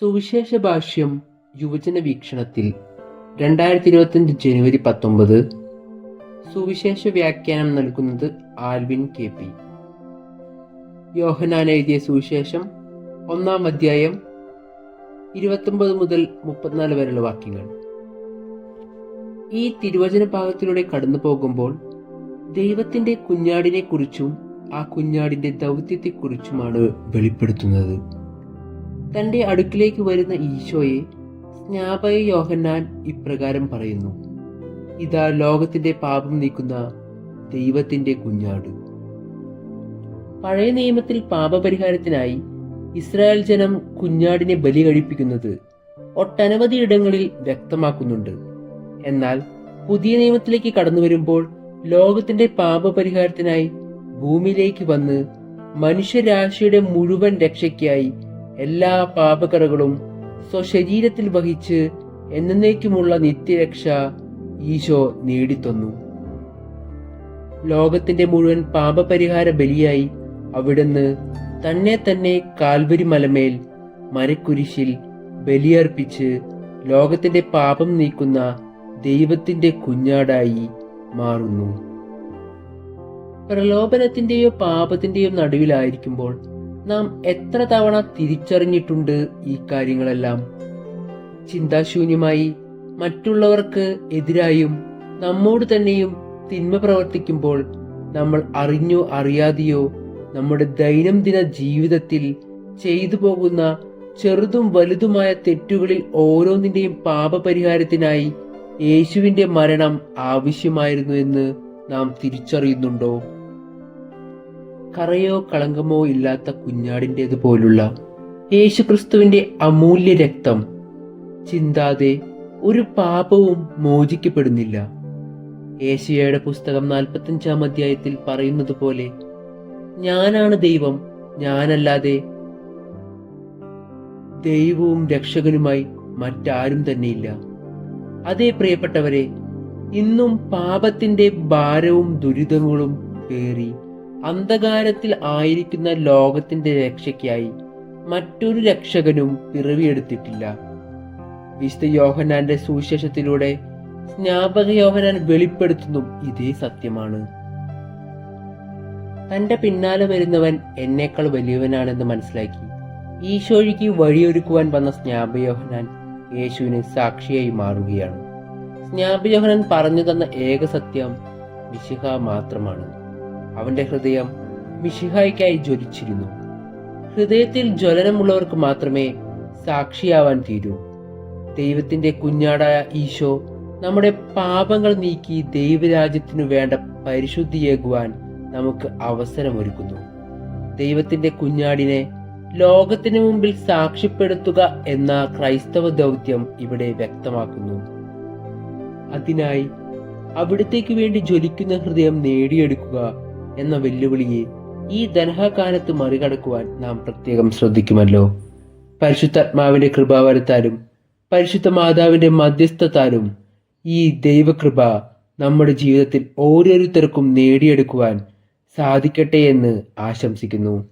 സുവിശേഷ ഭാഷ്യം യുവജന വീക്ഷണത്തിൽ. രണ്ടായിരത്തി ഇരുപത്തഞ്ച് ജനുവരി പത്തൊമ്പത്. സുവിശേഷ വ്യാഖ്യാനം നൽകുന്നത് ആൽവിൻ കെ പി. യോഹനാൻ എഴുതിയ സുവിശേഷം ഒന്നാം അധ്യായം ഇരുപത്തൊമ്പത് മുതൽ മുപ്പത്തിനാല് വരെയുള്ള വാക്യങ്ങൾ. ഈ തിരുവചന ഭാഗത്തിലൂടെ കടന്നു പോകുമ്പോൾ ദൈവത്തിന്റെ കുഞ്ഞാടിനെക്കുറിച്ചും ആ കുഞ്ഞാടിന്റെ ദൗത്യത്തെക്കുറിച്ചുമാണ് വെളിപ്പെടുത്തുന്നത്. തന്റെ അടുക്കിലേക്ക് വരുന്ന ഈശോയെ സ്നാപക യോഹന്നാൻ ഇപ്രകാരം പറയുന്നു. ഇതാ ലോകത്തിന്റെ പാപം നീക്കുന്ന ദൈവത്തിന്റെ കുഞ്ഞാട്. പഴയ നിയമത്തിൽ പാപപരിഹാരത്തിനായി ഇസ്രായേൽ ജനം കുഞ്ഞാടിനെ ബലി കഴിപ്പിക്കുന്നത് ഒട്ടനവധി ഇടങ്ങളിൽ വ്യക്തമാക്കുന്നുണ്ട്. എന്നാൽ പുതിയ നിയമത്തിലേക്ക് കടന്നു വരുമ്പോൾ ലോകത്തിന്റെ പാപപരിഹാരത്തിനായി ഭൂമിയിലേക്ക് വന്ന് മനുഷ്യരാശിയുടെ മുഴുവൻ രക്ഷയ്ക്കായി എല്ലാ പാപകറകളും സ്വശരീരത്തിൽ വഹിച്ച് എന്നേക്കുമുള്ള നിത്യരക്ഷ ഈശോ നേടിത്തന്നു. ലോകത്തിന്റെ മുഴുവൻ പാപപരിഹാര ബലിയായി അവിടുന്ന് തന്നെ തന്നെ കാൽവരി മലമേൽ മരക്കുരിശിൽ ബലിയർപ്പിച്ച് ലോകത്തിന്റെ പാപം നീക്കുന്ന ദൈവത്തിന്റെ കുഞ്ഞാടായി മാറുന്നു. പ്രലോഭനത്തിന്റെയോ പാപത്തിന്റെയോ നടുവിലായിരിക്കുമ്പോൾ നാം എത്ര തവണ തിരിച്ചറിഞ്ഞിട്ടുണ്ട് ഈ കാര്യങ്ങളെല്ലാം? ചിന്താശൂന്യമായി മറ്റുള്ളവർക്ക് എതിരായും നമ്മോട് തന്നെയും തിന്മ പ്രവർത്തിക്കുമ്പോൾ നമ്മൾ അറിഞ്ഞോ അറിയാതെയോ നമ്മുടെ ദൈനംദിന ജീവിതത്തിൽ ചെയ്തു പോകുന്ന ചെറുതും വലുതുമായ തെറ്റുകളിൽ ഓരോന്നിന്റെയും പാപപരിഹാരത്തിനായി യേശുവിന്റെ മരണം ആവശ്യമായിരുന്നു എന്ന് നാം തിരിച്ചറിയുന്നുണ്ടോ? കറയോ കളങ്കമോ ഇല്ലാത്ത കുഞ്ഞാടിന്റെത് പോലുള്ള യേശുക്രിസ്തുവിന്റെ അമൂല്യ രക്തം ചിന്താതെ ഒരു പാപവും മോചിക്കപ്പെടുന്നില്ല. ഏഷ്യയുടെ പുസ്തകം നാൽപ്പത്തഞ്ചാം അധ്യായത്തിൽ പറയുന്നത് പോലെ ഞാനാണ് ദൈവം ഞാനല്ലാതെ ദൈവവും രക്ഷകനുമായി മറ്റാരും തന്നെയില്ല. അതേ പ്രിയപ്പെട്ടവരെ ഇന്നും പാപത്തിന്റെ ഭാരവും ദുരിതങ്ങളും പേറി അന്ധകാരത്തിൽ ആയിരിക്കുന്ന ലോകത്തിന്റെ രക്ഷയ്ക്കായി മറ്റൊരു രക്ഷകനും പിറവിയെടുത്തിട്ടില്ല. വിശുദ്ധ യോഹനാന്റെ സുവിശേഷത്തിലൂടെ സ്നാപക യോഹനാൻ വെളിപ്പെടുത്തുന്നു ഇതേ സത്യമാണ്. തന്റെ പിന്നാലെ വരുന്നവൻ എന്നേക്കാൾ വലിയവനാണെന്ന് മനസ്സിലാക്കി. ഈശോയ്ക്ക് വഴിയൊരുക്കുവാൻ വന്ന സ്നാപയോഹനാൻ യേശുവിന് സാക്ഷിയായി മാറുകയാണ്. സ്നാപയോഹനാൻ പറഞ്ഞു തന്ന ഏക സത്യം വിശുഹ മാത്രമാണ്. അവന്റെ ഹൃദയം മിഷിഹായ്ക്കായി ജ്വലിച്ചിരുന്നു. ഹൃദയത്തിൽ ജ്വലനമുള്ളവർക്ക് മാത്രമേ സാക്ഷിയാവാൻ തീരൂ. ദൈവത്തിന്റെ കുഞ്ഞാടായ ഈശോ നമ്മുടെ പാപങ്ങൾ നീക്കി ദൈവരാജ്യത്തിനു വേണ്ട പരിശുദ്ധിയേകുവാൻ നമുക്ക് അവസരമൊരുക്കുന്നു. ദൈവത്തിന്റെ കുഞ്ഞാടിനെ ലോകത്തിനു മുമ്പിൽ സാക്ഷ്യപ്പെടുത്തുക എന്ന ക്രൈസ്തവ ദൗത്യം ഇവിടെ വ്യക്തമാക്കുന്നു. അതിനായി അവിടത്തേക്ക് വേണ്ടി ജ്വലിക്കുന്ന ഹൃദയം നേടിയെടുക്കുക എന്ന വെല്ലുവിളിയെ ഈ ധനഹകാലത്ത് മറികടക്കുവാൻ നാം പ്രത്യേകം ശ്രദ്ധിക്കുമല്ലോ. പരിശുദ്ധാത്മാവിന്റെ കൃപാവരത്താലും പരിശുദ്ധ മാതാവിന്റെ മധ്യസ്ഥത്താലും ഈ ദൈവകൃപ നമ്മുടെ ജീവിതത്തിൽ ഓരോരുത്തർക്കും നേടിയെടുക്കുവാൻ സാധിക്കട്ടെ എന്ന് ആശംസിക്കുന്നു.